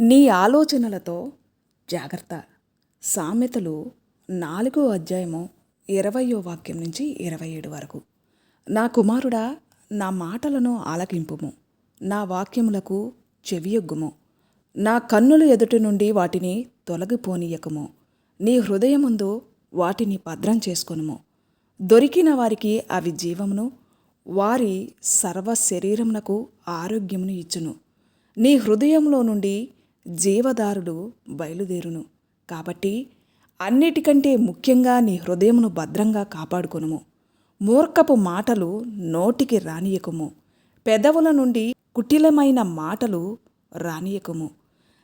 నీ ఆలోచనలతో జాగ్రత్త. సామెతలు నాలుగో అధ్యాయము ఇరవయో వాక్యం నుంచి ఇరవై ఏడు వరకు. నా కుమారుడా నా మాటలను ఆలకింపుము. నా వాక్యములకు చెవియొగ్గుము. నా కన్నుల ఎదుటి నుండి వాటిని తొలగిపోనీయకము. నీ హృదయముందు వాటిని భద్రం చేసుకొనుము. దొరికిన వారికి అవి జీవమును వారి సర్వ శరీరమునకు ఆరోగ్యమును ఇచ్చును. నీ హృదయంలో నుండి జీవదారుడు బయలుదేరును. కాబట్టి అన్నిటికంటే ముఖ్యంగా నీ హృదయమును భద్రంగా కాపాడుకొనుము. మూర్ఖపు మాటలు నోటికి రానియకుము. పెదవుల నుండి కుటిలమైన మాటలు రానియకుము.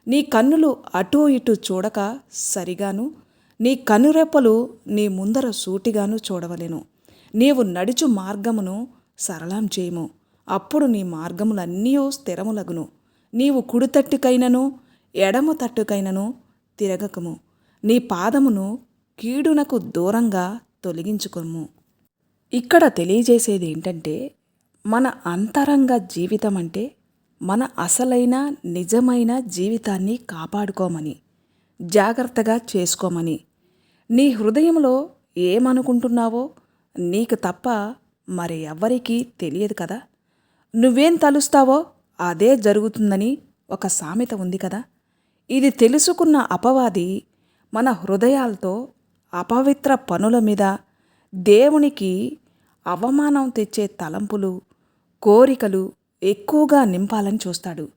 నీ కన్నులు అటూ ఇటు చూడక సరిగాను. నీ కనురెప్పలు నీ ముందర సూటిగాను చూడవలెను. నీవు నడుచు మార్గమును సరళం చేయము. అప్పుడు నీ మార్గములన్నీ స్థిరములగును. నీవు కుడితట్టుకైనను ఎడమ తట్టుకైనను తిరగకము. నీ పాదమును కీడునకు దూరంగా తొలగించుకోము ఇక్కడ తెలియజేసేది ఏంటంటే మన అంతరంగ జీవితం అంటే మన అసలైన నిజమైన జీవితాన్ని కాపాడుకోమని జాగ్రత్తగా చేసుకోమని. నీ హృదయంలో ఏమనుకుంటున్నావో నీకు తప్ప మరి ఎవ్వరికీ తెలియదు కదా. నువ్వేం తలుస్తావో అదే జరుగుతుందని ఒక సామెత ఉంది కదా. ఇది తెలుసుకున్న అపవాది మన హృదయాలతో అపవిత్ర పనుల మీద దేవునికి అవమానం తెచ్చే తలంపులు కోరికలు ఎక్కువగా నింపాలని చూస్తాడు.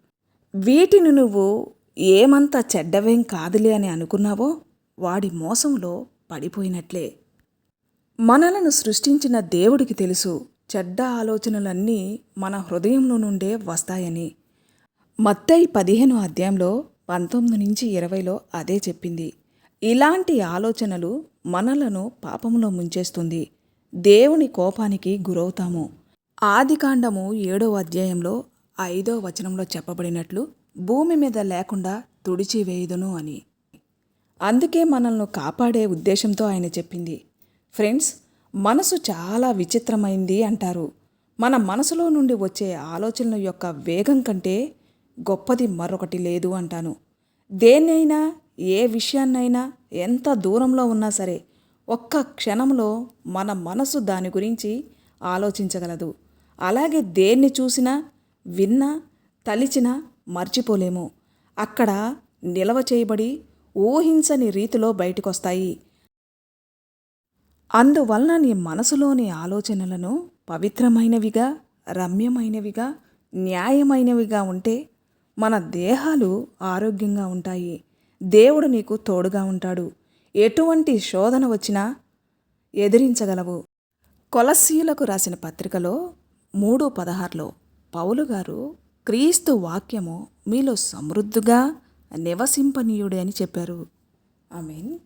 వీటిని నువ్వు ఏమంత చెడ్డవేం కాదులే అని అనుకున్నావో వాడి మోసంలో పడిపోయినట్లే. మనలను సృష్టించిన దేవుడికి తెలుసు చెడ్డ ఆలోచనలన్నీ మన హృదయంలో నుండే వస్తాయని. మత్తై పదిహేను అధ్యాయంలో పంతొమ్మిది నుంచి ఇరవైలో అదే చెప్పింది. ఇలాంటి ఆలోచనలు మనలను పాపంలో ముంచేస్తుంది. దేవుని కోపానికి గురవుతాము. ఆదికాండము ఏడో అధ్యాయంలో ఐదో వచనంలో చెప్పబడినట్లు భూమి మీద లేకుండా తుడిచివేయదును అని. అందుకే మనల్ని కాపాడే ఉద్దేశంతో ఆయన చెప్పింది. ఫ్రెండ్స్ మనసు చాలా విచిత్రమైంది అంటారు. మన మనసులో నుండి వచ్చే ఆలోచనల యొక్క వేగం కంటే గొప్పది మరొకటి లేదు అంటాను. దేన్నైనా ఏ విషయాన్నైనా ఎంత దూరంలో ఉన్నా సరే ఒక్క క్షణంలో మన మనసు దాని గురించి ఆలోచించగలదు. అలాగే దేన్ని చూసినా విన్నా తలిచినా మర్చిపోలేము. అక్కడ నిలవ చేయబడి ఊహించని రీతిలో బయటకొస్తాయి. అందువలన నీ మనసులోని ఆలోచనలను పవిత్రమైనవిగా రమ్యమైనవిగా న్యాయమైనవిగా ఉంటే మన దేహాలు ఆరోగ్యంగా ఉంటాయి. దేవుడు నీకు తోడుగా ఉంటాడు. ఎటువంటి శోధన వచ్చినా ఎదిరించగలవు. కొలసీలకు రాసిన పత్రికలో మూడు పదహారులో పౌలు గారు క్రీస్తు వాక్యము మీలో సమృద్ధిగా నివసింపనీయుడే అని చెప్పారు. I mean